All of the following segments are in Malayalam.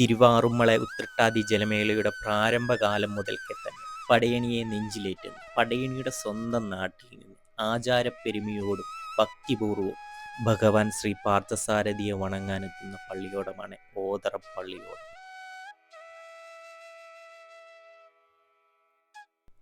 തിരുവാറുമ്മള ഉത്രട്ടാതി ജലമേളയുടെ പ്രാരംഭകാലം മുതൽക്കേ തന്നെ പടയണിയെ നെഞ്ചിലേറ്റുന്നു. പടയണിയുടെ സ്വന്തം നാട്ടിൽ നിന്ന് ആചാരപ്പെരുമയോടും ഭക്തിപൂർവം ഭഗവാൻ ശ്രീ പാർത്ഥസാരഥിയെ വണങ്ങാനെത്തുന്ന പള്ളിയോടമാണ് ഓതറ പള്ളിയോടം.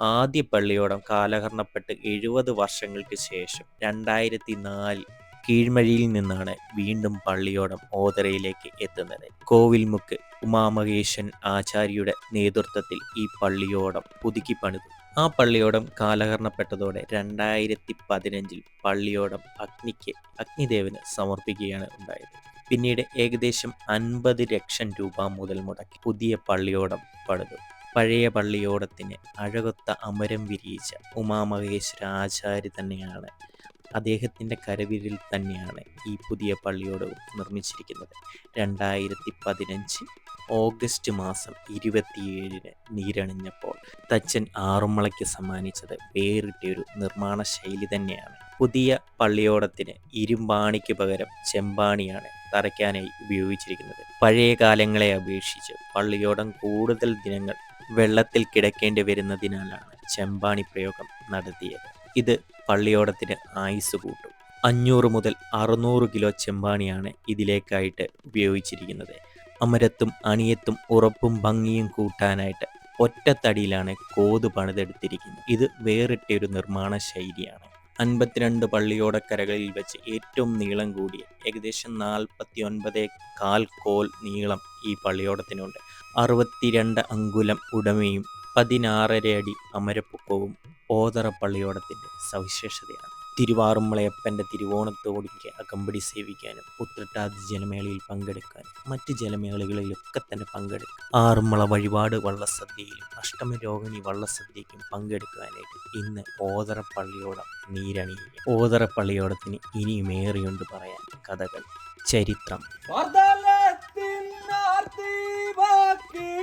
ആദ്യ പള്ളിയോടം കാലഹരണപ്പെട്ട് എഴുപത് വർഷങ്ങൾക്ക് ശേഷം രണ്ടായിരത്തി നാലിൽ കീഴ്മഴിയിൽ നിന്നാണ് വീണ്ടും പള്ളിയോടം ഓതറയിലേക്ക് എത്തുന്നത്. കോവിൽമുക്ക് ഉമാമഹേശൻ ആചാര്യയുടെ നേതൃത്വത്തിൽ ഈ പള്ളിയോടം പുതുക്കി പണിതു. ആ പള്ളിയോടം കാലഹരണപ്പെട്ടതോടെ രണ്ടായിരത്തി പതിനഞ്ചിൽ പള്ളിയോടം അഗ്നിക്ക് അഗ്നിദേവന് സമർപ്പിക്കുകയാണ് ഉണ്ടായത്. പിന്നീട് ഏകദേശം അൻപത് ലക്ഷം രൂപ മുതൽ മുടക്കി പുതിയ പള്ളിയോടം പണിതു. പഴയ പള്ളിയോടത്തിന് അഴകൊത്ത അമരം വിരിയിച്ച ഉമാമഹേശ്വര ആചാര്യ തന്നെയാണ് അദ്ദേഹത്തിന്റെ കരവിരിൽ തന്നെയാണ് ഈ പുതിയ പള്ളിയോട് നിർമ്മിച്ചിരിക്കുന്നത്. രണ്ടായിരത്തി പതിനഞ്ച് ഓഗസ്റ്റ് മാസം ഇരുപത്തിയേഴിന് നീരണിഞ്ഞപ്പോൾ തച്ചൻ ആറുമ്മളയ്ക്ക് സമ്മാനിച്ചത് വേറിട്ടൊരു നിർമ്മാണ ശൈലി തന്നെയാണ്. പുതിയ പള്ളിയോടത്തിന് ഇരുമ്പാണിക്ക് പകരം ചെമ്പാണിയാണ് തറയ്ക്കാനായി ഉപയോഗിച്ചിരിക്കുന്നത്. പഴയ കാലങ്ങളെ അപേക്ഷിച്ച് പള്ളിയോടം കൂടുതൽ ദിനങ്ങൾ വെള്ളത്തിൽ കിടക്കേണ്ടി വരുന്നതിനാലാണ് ചെമ്പാണി പ്രയോഗം നടത്തിയത്. ഇത് പള്ളിയോടത്തിന് ആയുസ് കൂട്ടും. അഞ്ഞൂറ് മുതൽ അറുന്നൂറ് കിലോ ചെമ്പാണിയാണ് ഇതിലേക്കായിട്ട് ഉപയോഗിച്ചിരിക്കുന്നത്. അമരത്തും അണിയത്തും ഉറപ്പും ഭംഗിയും കൂട്ടാനായിട്ട് ഒറ്റത്തടിയിലാണ് കോത് പണിതെടുത്തിരിക്കുന്നത്. ഇത് വേറിട്ടൊരു നിർമ്മാണ ശൈലിയാണ്. അൻപത്തിരണ്ട് പള്ളിയോടക്കരകളിൽ വെച്ച് ഏറ്റവും നീളം കൂടിയ ഏകദേശം നാൽപ്പത്തി ഒൻപത് കാൽ കോൽ നീളം ഈ പള്ളിയോടത്തിനുണ്ട്. അറുപത്തിരണ്ട് അങ്കുലം ഉടമയും പതിനാറര അടി അമരപ്പൊക്കവും ഓതറ പള്ളിയോടത്തിന്റെ സവിശേഷതയാണ്. തിരുവാറുമ്മളയപ്പന്റെ തിരുവോണത്തോടിക്ക് അകമ്പടി സേവിക്കാനും ഉത്രട്ടാതി ജലമേളയിൽ പങ്കെടുക്കാനും മറ്റ് ജലമേളകളിലൊക്കെ തന്നെ പങ്കെടുക്കും. ആറുമ്മള വഴിപാട് വള്ളസദ്യയിലും അഷ്ടമരോഹിണി വള്ളസദ്യയ്ക്കും പങ്കെടുക്കാനായിട്ട് ഇന്ന് ഓതറപ്പള്ളിയോടം നീരണിയിൽ ഓതറപ്പള്ളിയോടത്തിന് ഓതറ പള്ളിയോടത്തിന് ഇനിയും ഏറെയുണ്ട് പറയാൻ കഥകൾ. ചരിത്രം. കീർത്തി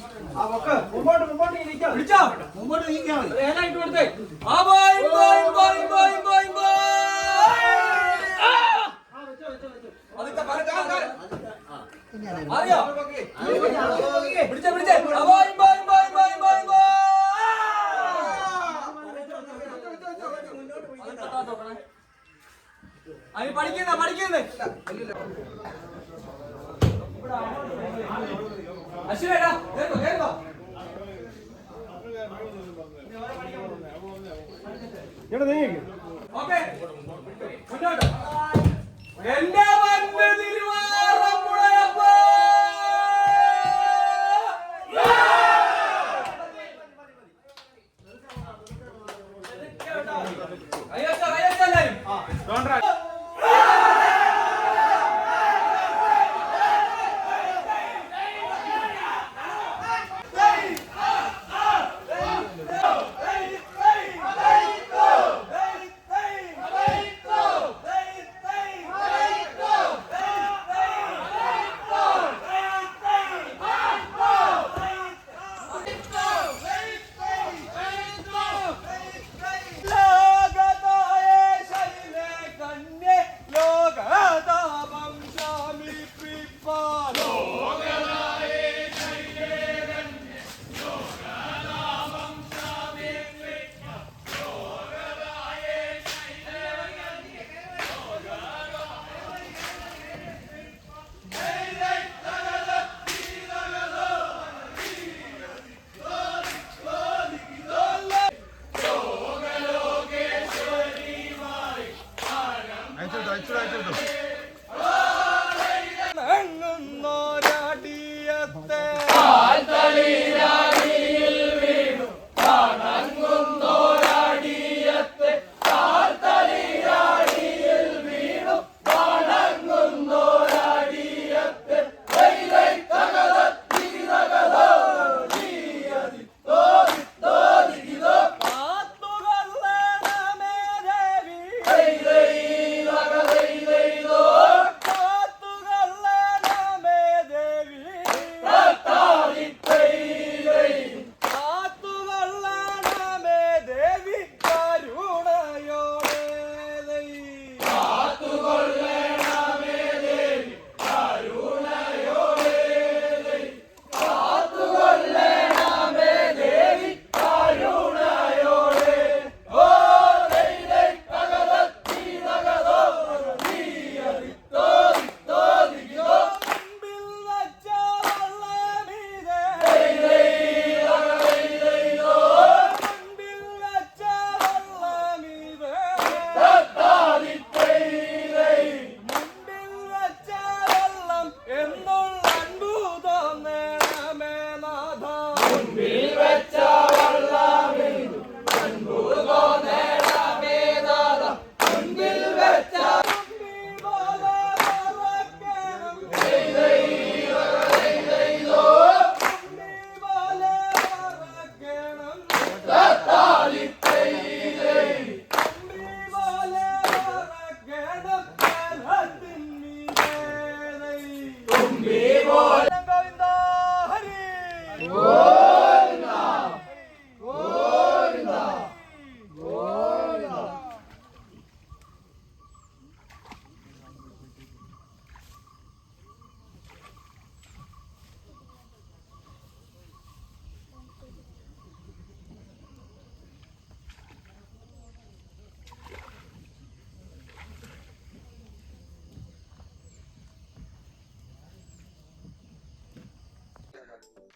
മുമ്പോട്ട് മുമ്പോട്ട് ഇരിക്കാം. വിളിച്ചോ മുമ്പോട്ട് നീക്കാം ഏതായിട്ട് കൊടുത്തേ. ആ boy boy boy boy boy boy. അതൊക്കെ അറിയോ? പിടിച്ചേ പിടിച്ചേ. Boy boy boy boy boy boy. അതിന് പഠിക്കുന്നേ പഠിക്കുന്നേ. ഇവിടെ അശ്വിനേടാ കേൾക്കോ കേൾക്കോ? ഓക്കേ മുന്നോട്ട്. എന്റെ വന്ന് തിരുവാറന്മുളയപ്പ Amém.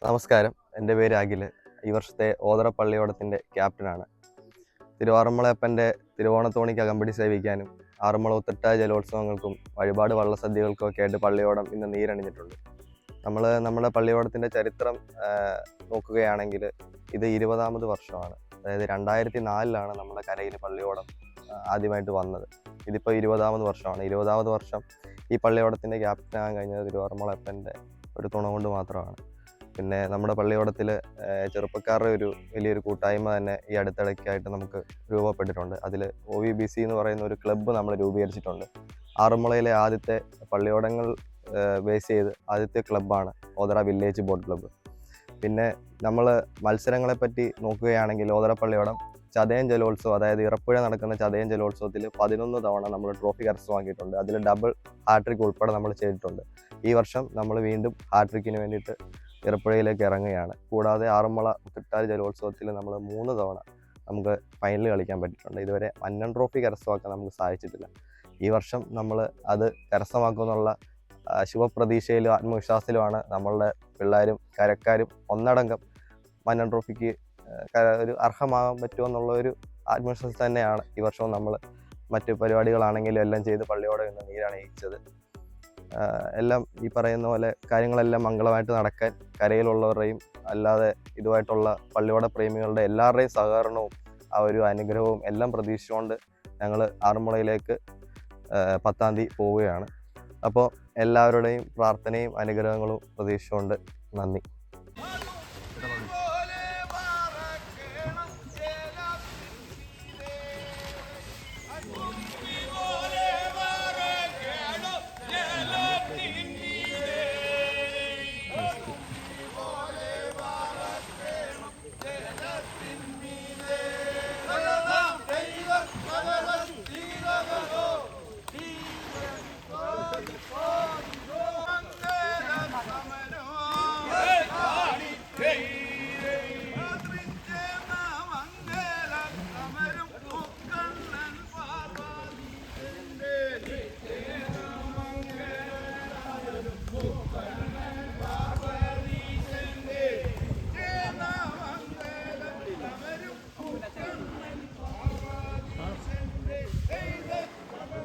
നമസ്കാരം. എന്റെ പേര് അഖിൽ ഈ വർഷത്തെ ഓതറ പള്ളിയോടത്തിന്റെ ക്യാപ്റ്റനാണ്. തിരുവാറന്മുളയപ്പന്റെ തിരുവോണത്തോണിക്ക് അകമ്പടി സേവിക്കാനും ആറന്മുള ഉത്തട്ടായ ജലോത്സവങ്ങൾക്കും വഴിപാട് വള്ളസദ്യകൾക്കും ഒക്കെ ആയിട്ട് പള്ളിയോടം ഇന്ന് നീരണിഞ്ഞിട്ടുണ്ട്. നമ്മൾ നമ്മുടെ പള്ളിയോടത്തിന്റെ ചരിത്രം നോക്കുകയാണെങ്കിൽ ഇത് ഇരുപതാമത് വർഷമാണ്. അതായത് രണ്ടായിരത്തി നാലിലാണ് നമ്മുടെ കരയിൽ പള്ളിയോടം ആദ്യമായിട്ട് വന്നത്. ഇതിപ്പോൾ ഇരുപതാമത് വർഷമാണ്. ഇരുപതാമത് വർഷം ഈ പള്ളിയോടത്തിന്റെ ക്യാപ്റ്റനാകാൻ കഴിഞ്ഞത് തിരുവാറന്മുളയപ്പന്റെ ഒരു തുണ കൊണ്ട് മാത്രമാണ്. പിന്നെ നമ്മുടെ പള്ളിയോടത്തിൽ ചെറുപ്പക്കാരുടെ ഒരു വലിയൊരു കൂട്ടായ്മ തന്നെ ഈ അടുത്തിടയ്ക്കായിട്ട് നമുക്ക് രൂപപ്പെട്ടിട്ടുണ്ട്. അതിൽ ഒ വി ബി സി എന്ന് പറയുന്ന ഒരു ക്ലബ്ബ് നമ്മൾ രൂപീകരിച്ചിട്ടുണ്ട്. ആറന്മുളയിലെ ആദ്യത്തെ പള്ളിയോടങ്ങൾ ബേസ് ചെയ്ത് ആദ്യത്തെ ക്ലബ്ബാണ് ഓതറ വില്ലേജ് ബോട്ട് ക്ലബ്ബ് പിന്നെ നമ്മൾ മത്സരങ്ങളെ പറ്റി നോക്കുകയാണെങ്കിൽ ഓതറ പള്ളിയോടം ചതയം ജലോത്സവം അതായത് ഇറപ്പുഴ നടക്കുന്ന ചതയം ജലോത്സവത്തിൽ പതിനൊന്ന് തവണ നമ്മൾ ട്രോഫി കരസ്ഥമാക്കിയിട്ടുണ്ട് അതിൽ ഡബിൾ ഹാട്രിക് ഉൾപ്പെടെ നമ്മൾ ചെയ്തിട്ടുണ്ട്. ഈ വർഷം നമ്മൾ വീണ്ടും ഹാട്രിക്കിന് വേണ്ടിയിട്ട് ഇറപ്പുഴയിലേക്ക് ഇറങ്ങുകയാണ്. കൂടാതെ ആറന്മുള തിട്ടാരി ജലോത്സവത്തിൽ നമ്മൾ മൂന്ന് തവണ നമുക്ക് ഫൈനൽ കളിക്കാൻ പറ്റിയിട്ടുണ്ട്. ഇതുവരെ അന്നൻ ട്രോഫി കരസ്ഥമാക്കാൻ നമുക്ക് സാധിച്ചിട്ടില്ല. ഈ വർഷം നമ്മൾ അത് കരസ്ഥമാക്കുമെന്നുള്ള ശുഭപ്രതീക്ഷയിലും ആത്മവിശ്വാസത്തിലുമാണ് നമ്മളുടെ പിള്ളേരും കരക്കാരും ഒന്നടങ്കം മന്നൻ ട്രോഫിക്ക് ഒരു അർഹമാകാൻ പറ്റുമെന്നുള്ള ഒരു ആത്മവിശ്വാസത്തിൽ തന്നെയാണ് ഈ വർഷവും നമ്മൾ മറ്റു പരിപാടികളാണെങ്കിലും എല്ലാം ചെയ്ത് പള്ളിയോടെ നിന്ന് നീരാണ് ആ, എല്ലാം ഈ പറയുന്ന പോലെ കാര്യങ്ങളെല്ലാം മംഗളമായിട്ട് നടക്കാൻ കരയിലുള്ളവരുടെയും അല്ലാതെ ഇതുമായിട്ടുള്ള പള്ളിയോട പ്രേമികളുടെ എല്ലാവരുടെയും സഹകരണവും ആ ഒരു അനുഗ്രഹവും എല്ലാം പ്രതീക്ഷിച്ചുകൊണ്ട് ഞങ്ങൾ ആറന്മുളയിലേക്ക് പത്താം തീയതി പോവുകയാണ്. അപ്പോൾ എല്ലാവരുടെയും പ്രാർത്ഥനയും അനുഗ്രഹങ്ങളും പ്രതീക്ഷിച്ചുകൊണ്ട് നന്ദി.